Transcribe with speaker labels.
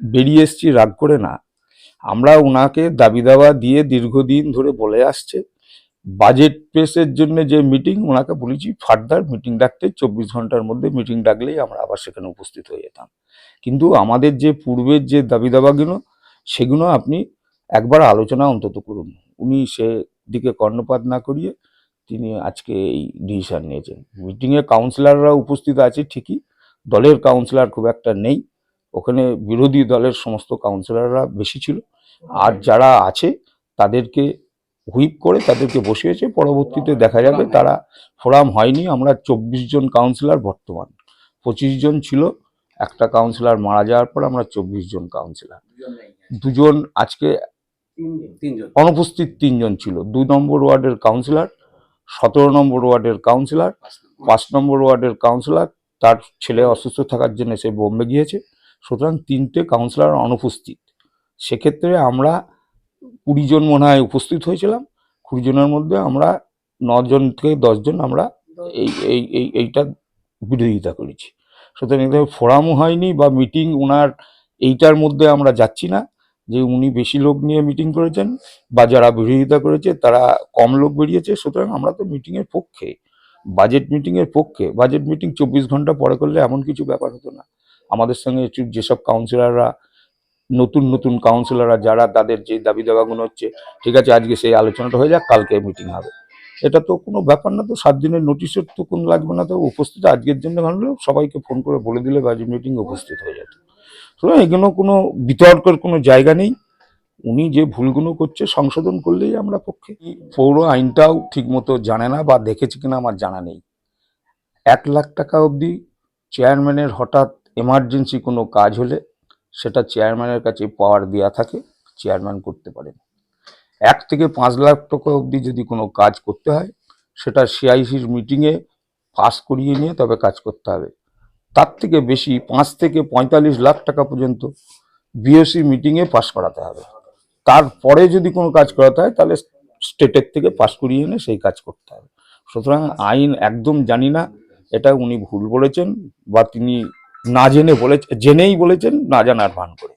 Speaker 1: বেরিয়ে এসছি রাগ করে না। আমরা ওনাকে দাবি দাবা দিয়ে দীর্ঘদিন ধরে বলে আসছে। বাজেট পেসের জন্য যে মিটিং ওনাকে বলেছি ফার্দার মিটিং ডাকতে চব্বিশ ঘণ্টার মধ্যে মিটিং ডাকলেই আমরা আবার সেখানে উপস্থিত হয়ে যেতাম। কিন্তু আমাদের যে পূর্বের যে দাবি দাবাগুলো, সেগুলো আপনি একবার আলোচনা অন্তত করুন। উনি সে দিকে কর্ণপাত না করিয়ে তিনি আজকে এই ডিসিশন নিয়েছেন। মিটিংয়ে কাউন্সিলররা উপস্থিত আছে ঠিকই, দলের কাউন্সিলর খুব একটা নেই। ওখানে বিরোধী দলের সমস্ত কাউন্সিলররা বেশি ছিল। আর যারা আছে তাদেরকে হুইপ করে তাদেরকে বসিয়েছে। পরবর্তীতে দেখা যাবে তারা ফোরাম হয়নি। আমরা চব্বিশ জন কাউন্সিলর বর্তমান। পঁচিশ জন ছিল। একটা কাউন্সিলর মারা যাওয়ার পর আমরা চব্বিশ জন কাউন্সিলর দুজন আজকে অনুপস্থিত তিনজন ছিল। দুই নম্বর ওয়ার্ডের কাউন্সিলর সতেরো নম্বর ওয়ার্ডের কাউন্সিলর পাঁচ নম্বর ওয়ার্ডের কাউন্সিলর তার ছেলে অসুস্থ থাকার জন্য সে বোম্বে গিয়েছে। সুতরাং তিনটে কাউন্সিলর অনুপস্থিত। সেক্ষেত্রে আমরা কুড়ি জন মনে হয় উপস্থিত হয়েছিলাম। কুড়ি জনের মধ্যে আমরা নজন থেকে দশজন আমরা এই এই এই, এইটা বিরোধিতা করেছি। সুতরাং এখানে ফোরামও হয়নি বা মিটিং ওনার এইটার মধ্যে আমরা যাচ্ছি না যে উনি বেশি লোক নিয়ে মিটিং করেছেন বা যারা বিরোধিতা করেছে তারা কম লোক বেরিয়েছে। সুতরাং আমরা তো মিটিংয়ের পক্ষে, বাজেট মিটিংয়ের পক্ষে, বাজেট মিটিং চব্বিশ ঘণ্টা পরে করলে এমন কিছু ব্যাপার হতো না। আমাদের সঙ্গে যেসব কাউন্সিলররা নতুন নতুন কাউন্সিলররা যারা তাদের যে দাবি দাবাগুলো হচ্ছে, ঠিক আছে, আজকে সেই আলোচনাটা হয়ে যাক, কালকে মিটিং হবে। এটা তো কোনো ব্যাপার না তো, সাত দিনের নোটিশের তো কোনো লাগবে না তো, উপস্থিত আজকের জন্য ভালো সবাইকে ফোন করে বলে দিলে বাজেট মিটিং উপস্থিত হয়ে যেত। সুতরাং এগুলো কোনো বিতর্কের কোনো জায়গা নেই। উনি যে ভুলগুলো করছে সংশোধন করলেই আমরা পক্ষে। পৌর আইনটাও ঠিকমতো জানে না বা দেখেছে কিনা আমার জানা নেই। এক লাখ টাকা অবধি চেয়ারম্যানের হঠাৎ এমার্জেন্সি কোনো কাজ হলে সেটা চেয়ারম্যানের কাছে পাওয়ার দেওয়া থাকে চেয়ারম্যান করতে পারেন। এক থেকে পাঁচ লাখ টাকা অবধি যদি কোনো কাজ করতে হয়, সেটা সিআইসির মিটিংয়ে পাস করিয়ে নিয়ে তবে কাজ করতে হবে। তার থেকে বেশি পাঁচ থেকে পঁয়তাল্লিশ লাখ টাকা পর্যন্ত বিওসি মিটিংয়ে পাস করাতে হবে। তারপরে যদি কোনো কাজ করাতে হয়, তাহলে স্টেটের থেকে পাস করিয়ে এনে সেই কাজ করতে হবে। সুতরাং আইন একদম জানি না, এটা উনি ভুল বলেছেন বা তিনি না জেনে বলেছেন জেনেই বলেছেন না জানার ভান করে।